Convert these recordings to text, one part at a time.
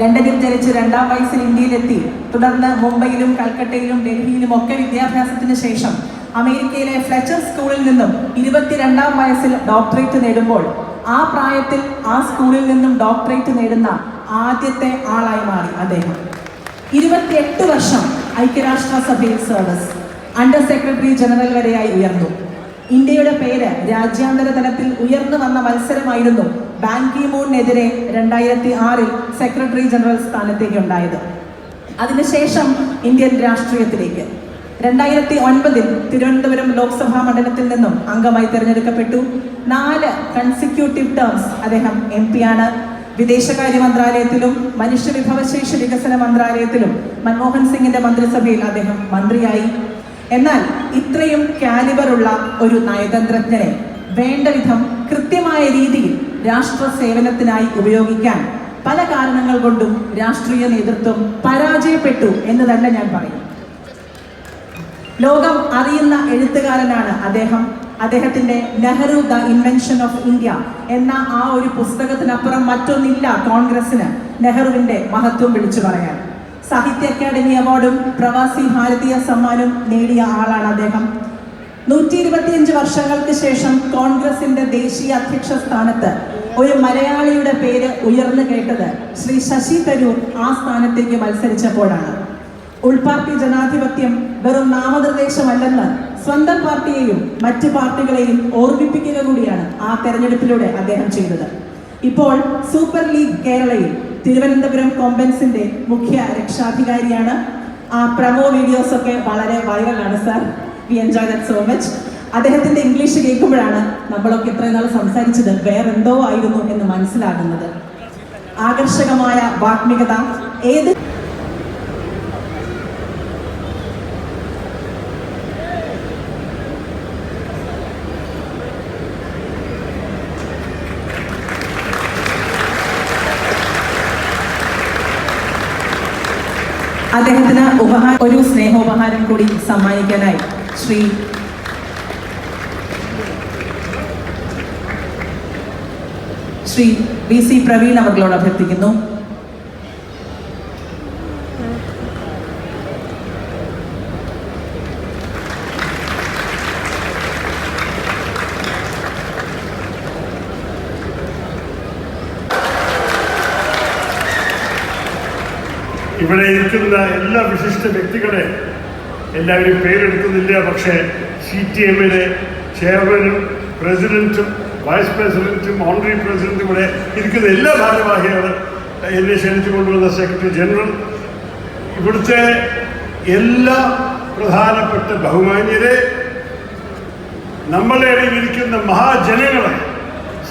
ലണ്ടനിൽ ജനിച്ച് രണ്ടാം വയസ്സിൽ ഇന്ത്യയിലെത്തി. തുടർന്ന് മുംബൈയിലും കൽക്കട്ടയിലും ഡൽഹിയിലും ഒക്കെ വിദ്യാഭ്യാസത്തിന് ശേഷം അമേരിക്കയിലെ ഫ്ലെച്ചർ സ്കൂളിൽ നിന്നും ഇരുപത്തിരണ്ടാം വയസ്സിൽ ഡോക്ടറേറ്റ് നേടുമ്പോൾ ആ പ്രായത്തിൽ ആ സ്കൂളിൽ നിന്നും ഡോക്ടറേറ്റ് നേടുന്ന ആദ്യത്തെ ആളായി മാറി അദ്ദേഹം. ഇരുപത്തിയെട്ട് വർഷം ഐക്യരാഷ്ട്ര സഭയിൽ സർവീസ് അണ്ടർ സെക്രട്ടറി ജനറൽ വരെയായി ഉയർന്നു. ഇന്ത്യയുടെ പേര് രാജ്യാന്തര തലത്തിൽ ഉയർന്നു വന്ന മത്സരമായിരുന്നു ബാങ്കി മൂണിനെതിരെ രണ്ടായിരത്തി ആറിൽ സെക്രട്ടറി ജനറൽ സ്ഥാനത്തേക്ക് ഉണ്ടായത്. അതിനുശേഷം ഇന്ത്യൻ രാഷ്ട്രീയത്തിലേക്ക്. രണ്ടായിരത്തി ഒൻപതിൽ തിരുവനന്തപുരം ലോക്സഭാ മണ്ഡലത്തിൽ നിന്നും അംഗമായി തിരഞ്ഞെടുക്കപ്പെട്ടു. നാല് കൺസിക്യൂട്ടീവ് ടേംസ് അദ്ദേഹം എം ആണ്. വിദേശകാര്യ മന്ത്രാലയത്തിലും മനുഷ്യവിഭവശേഷി വികസന മന്ത്രാലയത്തിലും മൻമോഹൻ സിംഗിന്റെ മന്ത്രിസഭയിൽ അദ്ദേഹം മന്ത്രിയായി. എന്നാൽ ഇത്രയും കാലിബറുള്ള ഒരു നയതന്ത്രജ്ഞനെ വേണ്ട വിധം കൃത്യമായ രീതിയിൽ രാഷ്ട്ര സേവനത്തിനായി ഉപയോഗിക്കാൻ പല കാരണങ്ങൾ കൊണ്ടും രാഷ്ട്രീയ നേതൃത്വം പരാജയപ്പെട്ടു എന്ന് തന്നെ ഞാൻ പറയും ലോകം അറിയുന്ന എഴുത്തുകാരനാണ് അദ്ദേഹം. അദ്ദേഹത്തിന്റെ Nehru the invention of India എന്ന ആ ഒരു പുസ്തകത്തിനപ്പുറം മറ്റൊന്നില്ല കോൺഗ്രസിന് നെഹ്റുവിന്റെ മഹത്വം വിളിച്ചു പറയാൻ. സാഹിത്യ അക്കാദമി അവാർഡും പ്രവാസി ഭാരതീയ സമ്മാനും നേടിയ ആളാണ് അദ്ദേഹം. നൂറ്റി ഇരുപത്തിയഞ്ച് വർഷങ്ങൾക്ക് ശേഷം കോൺഗ്രസിന്റെ ദേശീയ അധ്യക്ഷ സ്ഥാനത്ത് ഒരു മലയാളിയുടെ പേര് ഉയർന്നു കേട്ടത് ശ്രീ ശശി തരൂർ ആ സ്ഥാനത്തേക്ക് മത്സരിച്ചപ്പോഴാണ്. ഉൾപാർട്ടി ജനാധിപത്യം വെറും നാമനിർദ്ദേശമല്ലെന്ന് സ്വന്തം പാർട്ടിയെയും മറ്റ് പാർട്ടികളെയും ഓർമ്മിപ്പിക്കുക കൂടിയാണ് ആ തെരഞ്ഞെടുപ്പിലൂടെ അദ്ദേഹം ചെയ്തത്. ഇപ്പോൾ സൂപ്പർ ലീഗ് കേരളയിൽ തിരുവനന്തപുരം കോമ്പൻസിന്റെ മുഖ്യ രക്ഷാധികാരിയാണ്. ആ പ്രമോ വീഡിയോസ് ഒക്കെ വളരെ വൈറലാണ് sir. We enjoy that so much അദ്ദേഹത്തിന്റെ ഇംഗ്ലീഷ് കേൾക്കുമ്പോഴാണ് നമ്മളൊക്കെ ഇത്രയും നാൾ സംസാരിച്ചത് വേറെന്തോ ആയിരുന്നു എന്ന് മനസ്സിലാകുന്നത്. ആകർഷകമായ വാത്മികത. ഏത് അദ്ദേഹത്തിന് ഉപഹാരം ഒരു സ്നേഹോപഹാരം കൂടി സമ്മാനിക്കാനായി. ശ്രീ ശ്രീ വി സി പ്രവീൺ അവർ അഭ്യർത്ഥിക്കുന്നു. ഇവിടെ ഇരിക്കുന്ന എല്ലാ വിശിഷ്ട വ്യക്തികളെ എല്ലാവരും പേരെടുക്കുന്നില്ല പക്ഷേ സി ടി എമ്മിലെ ചെയർമാനും പ്രസിഡന്റും വൈസ് പ്രസിഡന്റും ഓണറി പ്രസിഡന്റും ഇവിടെ ഇരിക്കുന്ന എല്ലാ ഭാരവാഹികളും എന്നെ ക്ഷണിച്ചു കൊണ്ടുവന്ന സെക്രട്ടറി ജനറൽ. ഇവിടുത്തെ എല്ലാ പ്രധാനപ്പെട്ട ബഹുമാന്യരെ നമ്മളെ ഇരിക്കുന്ന മഹാജനങ്ങളെ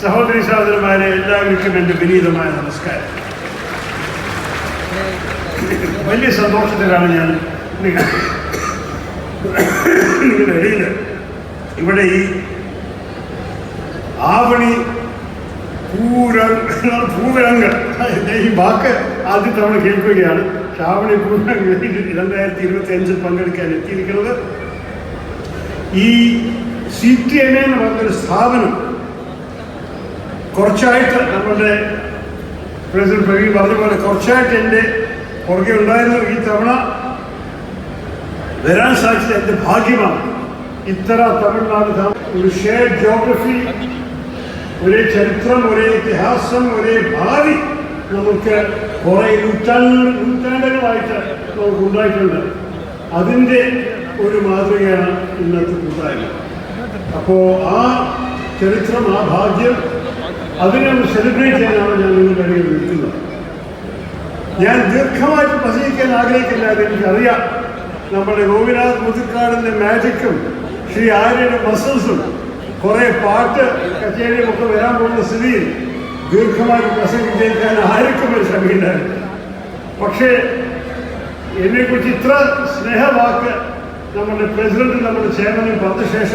സഹോദരി സഹോദരന്മാരെ എല്ലാവർക്കും എന്റെ വിനീതമായ നമസ്കാരം. വലിയ സന്തോഷത്തിലാണ് ഞാൻ നിങ്ങൾ നിങ്ങളുടെ ഇടയിൽ ഇവിടെ ഈ ആവണി പൂരം പൂരങ്ങൾ. ഈ വാക്ക് ആദ്യ തവണ കേൾക്കുകയാണ്. ശ്രാവണി പൂരങ്ങൾ രണ്ടായിരത്തി ഇരുപത്തി അഞ്ചിൽ പങ്കെടുക്കാൻ എത്തിയിരിക്കുന്നത്. ഈ സി ടി എം എന്ന് പറഞ്ഞൊരു സ്ഥാപനം കുറച്ചായിട്ട് നമ്മളുടെ പ്രസിഡന്റ് പ്രവീൺ പറഞ്ഞ പോലെ കുറച്ചായിട്ട് എന്റെ പുറകെ ഉണ്ടായിരുന്നു ഈ തവണ വരാൻ സാധിച്ചത് എന്റെ ഭാഗ്യമാണ്. ഇത്ര തമിഴ്നാട് ഒരു ഷെയർഡ് ജോഗ്രഫി ഒരേ ചരിത്രം ഒരേ ഇതിഹാസം ഒരേ ഭാവി നമുക്ക് കുറേ നൂറ്റാണ്ട് നൂറ്റാണ്ടുകളായിട്ട് നമുക്ക് ഉണ്ടായിട്ടുണ്ട് അതിന്റെ ഒരു മാതൃകയാണ് ഇന്നത്തെ കൂട്ടായ്മ. അപ്പോൾ ആ ചരിത്രം ആ ഭാഗ്യം അതിനെ ഒന്ന് സെലിബ്രേറ്റ് ചെയ്യാനാണ് ഞാൻ നിങ്ങളുടെ ഇടയിൽ നിൽക്കുന്നത്. ഞാൻ ദീർഘമായിട്ട് പ്രസംഗിക്കാൻ ആഗ്രഹിക്കില്ല അതെനിക്കറിയാം നമ്മുടെ ഗോപിനാഥ് മുതുക്കാടിന്റെ മാജിക്കും ശ്രീ ആര്യയുടെ മസിൽസും കുറേ പാട്ട് കച്ചേരിയും ഒക്കെ വരാൻ പോകുന്ന സ്ഥിതിയിൽ ദീർഘമായിട്ട് പ്രസംഗിക്കാൻ ആർക്കും ഒരു ശ്രമിക്കുന്നത് പക്ഷേ എന്നെക്കുറിച്ച് ഇത്ര സ്നേഹവാക്ക് നമ്മുടെ പ്രസിഡന്റ് നമ്മുടെ ചെയർമാനും പറഞ്ഞ ശേഷം